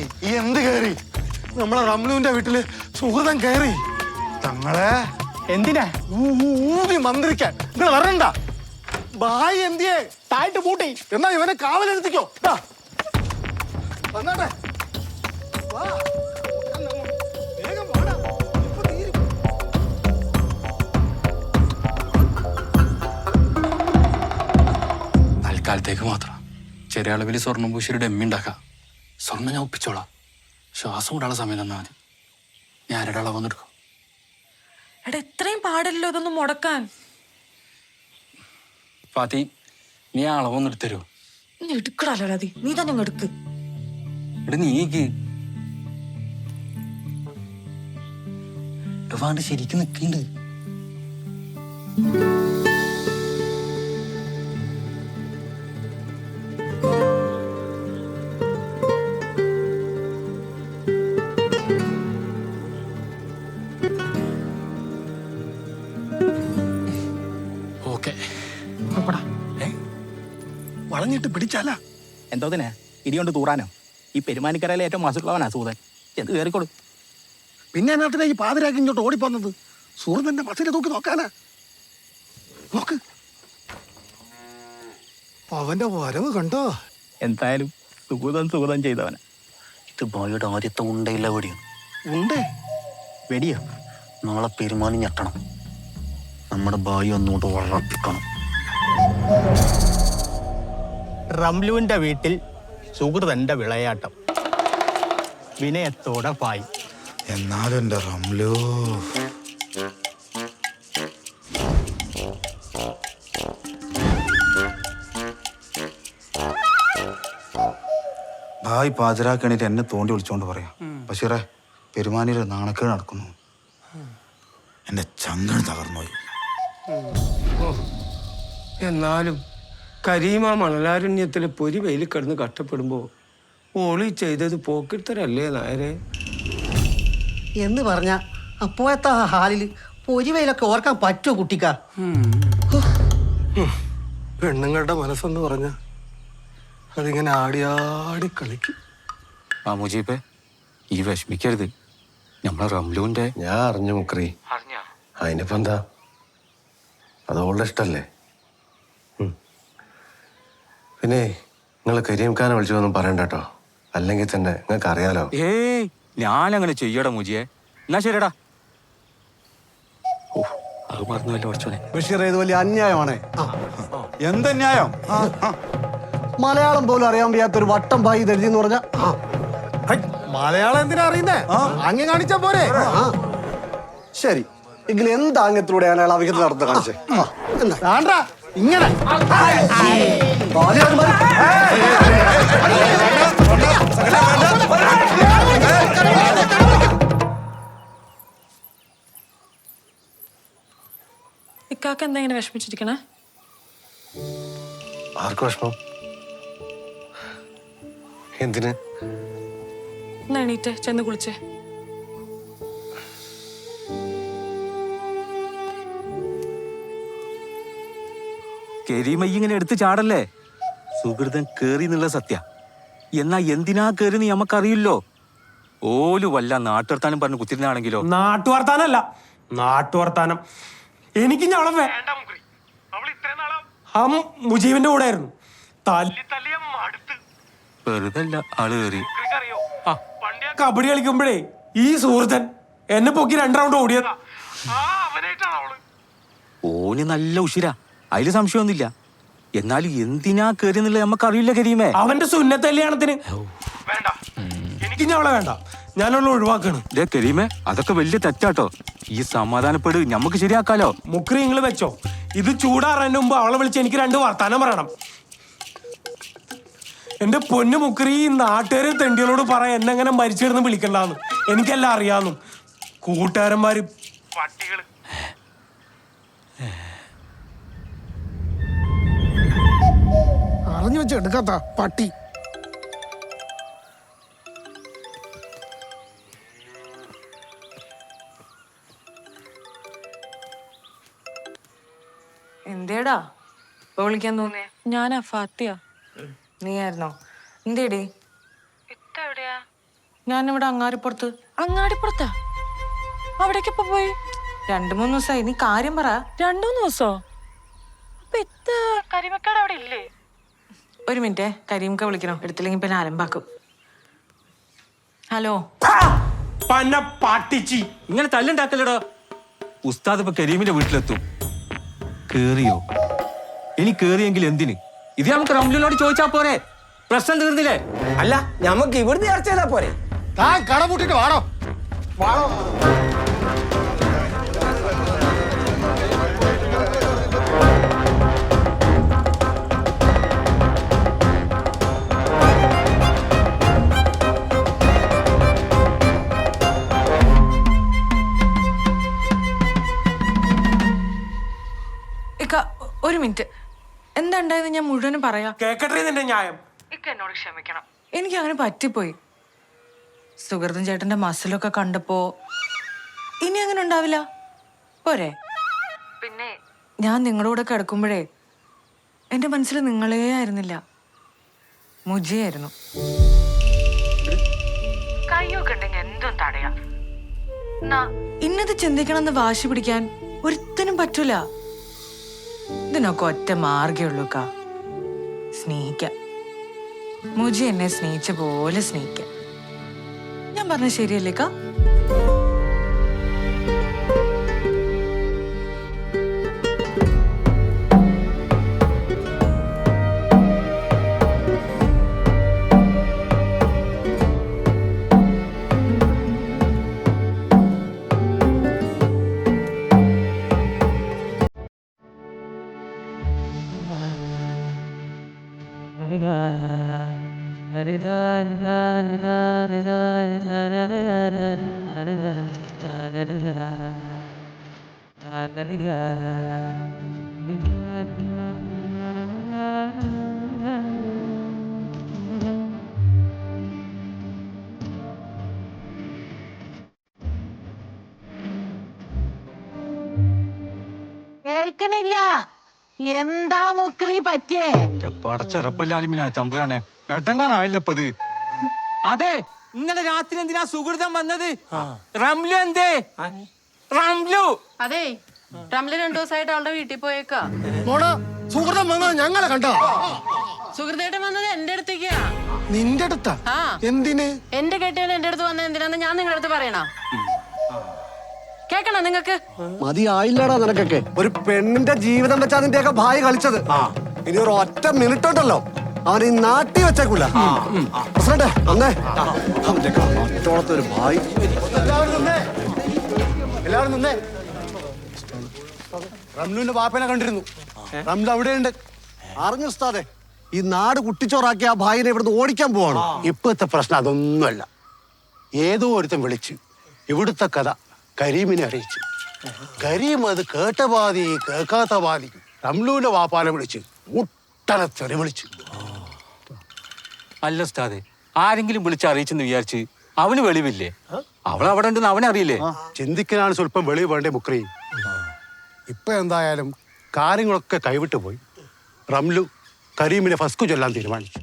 ഈ എന്ത് കയറി? നമ്മളെ റംലുവിന്റെ വീട്ടിൽ സുഹൃതം കയറി. തങ്ങളെ. എന്തിനാ? ഊതി മന്ത്രിക്കാൻ. നിങ്ങൾ വരണ്ട. ബായി എന്തിയെ? താഴ്ത്തു പൂട്ടി. എന്നാ ഇവനെ കാവലെടുത്തിക്കോ. വന്നാട്ടെ. വാ. വേഗം വാടാ. ഇപ്പൊ തീരും. തൽക്കാലത്തേക്ക് മാത്രം. ചെറിയ അളവിൽ സ്വർണം പൂശിയുടെ എമ്മി ഉണ്ടാക്കാം. സ്വർണം ഞാൻ ഒപ്പിച്ചോളാം ശ്വാസം വിടാനുള്ള സമയം തന്നാൽ മതി. ഞാൻ ആരുടെ അളവെന്നെടുക്കും എടാ ഇത്രയും പാടില്ലല്ലോ ഇതൊന്നും മുടക്കാൻ. ഫാത്തി നീ ആ അളവൊന്നും എടുത്തരുമോ നീ എടുക്കടല്ലോ അതി നീ തന്നെ അങ്ങ് എടുക്ക്. ഇവിടെ നീക്ക്. ഇവാണ്ട് ശരിക്കും നിൽക്കുന്നുണ്ട് വളഞ്ഞിട്ട് പിടിച്ചാല? എന്തോതിനെ ഇടികൊണ്ട് തൂറാനോ? ഈ പെരുമാനിക്കരയിലെ ഏറ്റവും മാസുള്ളവനാ സൂതൻ. എന്ത് കയറിക്കോളൂ പിന്നെ എന്നാത്തിനാ ഈ പാതിരാക്കി ഇങ്ങോട്ട് ഓടിപ്പോന്നത്? സുഹൃത്തിന്റെ മസിനെ തൂക്കി നോക്കാനാ. നോക്ക്. അവന്റെ വരവ് കണ്ടോ? എന്തായാലും സുഗതം സുഗതം ചെയ്തവനാ. ഇത് ബോയുടെ ആദ്യത്തെ ഉണ്ടയില്ല വെടിയാണ് ഉണ്ടേ. വെടിയോ? നാളെ പെരുമാനി ഞെട്ടണം. നമ്മുടെ ബായി ഒന്നുകൊണ്ട് വളർത്തിക്കണം. റംലുവിന്റെ വീട്ടിൽ സുഹൃതന്റെ വിളയാട്ടം. വിനയത്തോടെ പായി. എന്നാലും റംലു. ഭായ് പാചരാക്കണിട്ട് എന്നെ തോണ്ടി വിളിച്ചോണ്ട് പറയാം. പക്ഷേ പെരുമാനിയിൽ നാണക്കേട് നടക്കുന്നു. എന്റെ ചങ്കൺ തകർന്നുപോയി. എന്നാലും കരീമ മണലാരണ്യത്തിലെ പൊരി വെയിൽ കിടന്ന് കഷ്ടപ്പെടുമ്പോൾ ഓളി ചെയ്തത് പോക്കിത്തരല്ലേ നായരെ? എന്ന് പറഞ്ഞ അപ്പോഴത്തെ ആ ഹാലിൽ പൊരിവയിലൊക്കെ ഓർക്കാൻ പറ്റുമോ കുട്ടിക്ക? പെണ്ണുങ്ങളുടെ മനസ്സെന്ന് പറഞ്ഞ അതിങ്ങനെ ആടി ആടി കളിക്കും. ആ മുജീബെ ഈ വിഷമിക്കരുത്. നമ്മളെ റംലുവിന്റെ ഞാൻ അറിഞ്ഞു മുക്രി. അതിനിപ്പോ എന്താ? അതോളുടെ ഇഷ്ടല്ലേ. പിന്നെ നിങ്ങൾ കരീംഖാനെ വിളിച്ചൊന്നും വിളിച്ചതൊന്നും പറയണ്ട കേട്ടോ അല്ലെങ്കിൽ തന്നെ നിങ്ങൾക്ക് അറിയാലോ ഏയ് ഞാൻ അങ്ങനെ ചെയ്യടാ മുജിയെ. എന്നാ ശരിടാ അത് മറന്നുവല്ലോ കുറച്ചോനെ ബഷീർ ഇത് വലിയ അന്യായമാണേ. എന്ത് അന്യായം? ആ, ആ. മലയാളം പോലും അറിയാൻ വയ്യാത്തൊരു വട്ടം ഭായി ഇതെഴുതി എന്ന് പറഞ്ഞ മലയാളം എന്തിനാ അറിയുന്നേ? അങ്ങ് കാണിച്ച പോരെ. ശരി എങ്കിൽ എന്താ അങ്ങത്തിലൂടെ അയാൾ അവിഹിത നടത്ത കാണിച്ചേ? ഇങ്ങനെ. ഇക്കാക്ക എന്താ ഇങ്ങനെ വിഷമിച്ചിരിക്കണേ? ആർക്ക് വിഷമം? എന്തിന്? എണീറ്റ് ചെന്ന് കുളിച്ചേ. കരീമ ഇങ്ങനെ എടുത്ത് ചാടല്ലേ? സുഹൃതൻ കേറി എന്നുള്ള സത്യ. എന്നാ എന്തിനാ കേറി നീ നമുക്കറിയില്ലോ ഓലു വല്ല നാട്ടുവർത്താനം പറഞ്ഞു കുത്തിരുന്നാണെങ്കിലോ? നാട്ടുവർത്താനല്ല നാട്ടുവർത്താനം. എനിക്ക് ഞവളെ വേണ്ട ആ മുജീബിന്റെ കൂടെ ആയിരുന്നു. തല്ലി തല്ലിയ മടുത്ത്. വെറുതെ അല്ല ആൾ കേറി. ആ, കബഡി കളിക്കുമ്പോഴേ ഈ സുഹൃത്തൻ എന്നെ പൊക്കി രണ്ട് റൗണ്ട് ഓടിയതാ. ഓന് നല്ല ഉഷിരാ അതിൽ സംശയമൊന്നുമില്ല. എന്നാലും എന്തിനാ കയറി എന്നുള്ളത് നമുക്കറിയില്ല കരീമേ. അവന്റെ സുന്നത്ത കല്യാണത്തിന്. വേണ്ട. എനിക്ക് അവളെ വേണ്ട. ഞാനുള്ള ഒഴിവാക്കാണ്. ദേ കരീമേ അതൊക്കെ വലിയ തെറ്റാട്ടോ. ഈ സമാധാനപ്പെട് നമുക്ക് ശരിയാക്കാലോ. മുക്രി നിങ്ങൾ വെച്ചോ. ഇത് ചൂടാറാന്റെ മുമ്പ് അവളെ വിളിച്ച് എനിക്ക് രണ്ട് വർത്താനം പറയണം. എന്റെ പൊന്നു മുക്രി ഈ നാട്ടുകാരെ തെണ്ടികളോട് പറ എന്നെ അങ്ങനെ മരിച്ചിരുന്ന് വിളിക്കണ്ടെന്ന്. എനിക്കെല്ലാം അറിയാന്നു. കൂട്ടുകാരന്മാര് പട്ടികൾ. അറിഞ്ഞു വെച്ച് എടുക്കാത്ത പട്ടി. എന്തേടാ? ഇപ്പൊ വിളിക്കാൻ തോന്നിയേ? ഞാനാ ഫാത്തിയ. നീയായിരുന്നോ? എന്തേടി? എവിടെയാ ഞാനിവിടെ അങ്ങാടിപ്പുറത്ത്. അങ്ങാടിപ്പുറത്താ? അവിടേക്ക് ഇപ്പൊ പോയി? രണ്ടു മൂന്ന് ദിവസമായി നീ കാര്യം പറ. രണ്ടു മൂന്ന് ദിവസോ? അപ്പൊ എത്ര കരിമക്കാട് അവിടെ ഇല്ലേ? ഒരു മിനിറ്റ്. കരീംക്ക വിളിക്കണോ? എടുത്തില്ലെങ്കിൽ പിന്നെ അലമ്പാക്കും ഹലോ. പന്ന പാട്ടിച്ചി. ഇങ്ങനെ തല്ലുണ്ടാക്കല്ലടോ ഉസ്താദ് ഇപ്പൊ കരീമിന്റെ വീട്ടിലെത്തും. കേറിയോ? ഇനി കേറിയെങ്കിൽ എന്തിന്? ഇത് നമുക്ക് റംലുവിനോട് ചോദിച്ചാ പോരെ. പ്രശ്നം തീർന്നില്ലേ? അല്ല നമുക്ക് ഇവിടുന്ന് ചർച്ച ചെയ്താ പോരെ. താൻ കടമുട്ടിട്ട് വാടോ. ഇക്ക ഒരു മിനിറ്റ്. എന്താ ഉണ്ടായത്? ഞാൻ മുഴുവനും പറയാം. കേക്കട്ടെ നിന്റെ ന്യായം. ഇക്ക എന്നോട് ക്ഷമിക്കണം. എനിക്ക് അങ്ങനെ പറ്റിപ്പോയി. സുഹൃത്തും ചേട്ടന്റെ മസിലൊക്കെ കണ്ടപ്പോ ഇനി അങ്ങനെ ഉണ്ടാവില്ല. പോരെ. പിന്നെ? ഞാൻ നിങ്ങളുടെ കൂടെ കിടക്കുമ്പോഴേ എന്റെ മനസ്സിൽ നിങ്ങളേ ആയിരുന്നില്ല. മുജിയായിരുന്നു. കയ്യൊക്കെ ഉണ്ടെങ്കിൽ എന്തും തടയാം. ഇന്നത് ചിന്തിക്കണമെന്ന് വാശി പിടിക്കാൻ ഒരുത്തനും പറ്റൂല. ഇതിനൊക്കെ ഒറ്റ മാർഗേ ഉള്ളൂ കാ? സ്നേഹിക്കാം. മുജി എന്നെ സ്നേഹിച്ച പോലെ സ്നേഹിക്കാം. ഞാൻ പറഞ്ഞ ശരിയല്ലേ കാ? കേൾക്കണില്ല എന്താ മുക്രി പറ്റിയേ? പടച്ചറപ്പല്ലാലിമിനാ തമ്പുരാനെ എട്ടെങ്ങാനായില്ലപ്പത് അതെ ഇന്നലെ രാത്രി എന്തിനാ സുഹൃതം വന്നത്? റംലു എന്തേ? റംലു. അതെ റംലു രണ്ടു ദിവസമായിട്ട് ആളുടെ വീട്ടിൽ പോയേക്കാ. മോൾ സുഹൃതം വന്നത് ഞങ്ങളെ കണ്ടോ? സുഹൃത്തേട്ടൻ വന്നത് എന്റെ അടുത്തേക്കാ. നിന്റെ അടുത്താ? ആ. എന്തിന്? എന്റെ കെട്ടിയാണ് എന്റെ അടുത്ത് വന്നത് എന്തിനാന്ന് ഞാൻ നിങ്ങളുടെ അടുത്ത് പറയണോ? കേക്കണോ നിങ്ങക്ക് മതിയായില്ലടാ നിനക്കൊക്കെ. ഒരു പെണ്ണിന്റെ ജീവിതം വെച്ചാ അതിന്റെയൊക്കെ ഭാര്യ കളിച്ചത്. ഇനി ഒരു ഒറ്റ മിനിറ്റ് ഉണ്ടല്ലോ. അവൻ ഈ നാട്ടി വെച്ചേക്കൂല. പ്രസിഡന്റ് അന്നേ അവന്റെ ഒരു ഭായി എല്ലാവരും നിന്നേ. റംലുവിന്റെ ബാപ്പനെ കണ്ടിരുന്നു. റംലു അവിടെയുണ്ട്. അറിഞ്ഞു ഉസ്താദെ? ഈ നാട് കുട്ടിച്ചോറാക്കിയ ആ ഭായിനെ ഇവിടുന്ന് ഓടിക്കാൻ പോവാണ്. ഇപ്പോഴത്തെ പ്രശ്നം അതൊന്നുമല്ല. ഏതോ ഒരുത്തൻ വിളിച്ച് ഇവിടുത്തെ കഥ കരീമിനെ അറിയിച്ചു. കരീം അത് കേട്ട പാതി കേൾക്കാത്ത പാതി റംലൂന്റെ വാപ്പാനെ വിളിച്ച് മുട്ടന തെറി വിളിച്ചു. അല്ല ഉസ്താദെ ആരെങ്കിലും വിളിച്ച് അറിയിച്ചെന്ന് വിചാരിച്ച് അവന് വെളിവില്ലേ? അവൾ അവിടെ ഉണ്ടെന്ന് അവനറിയില്ലേ ചിന്തിക്കാനാണ് സ്വല്പം വെളിവ് വേണ്ടേ മുക്രി. ഇപ്പൊ എന്തായാലും കാര്യങ്ങളൊക്കെ കൈവിട്ടു പോയി. റംലു കരീമിനെ ഫസ്കു ചൊല്ലാൻ തീരുമാനിച്ചു.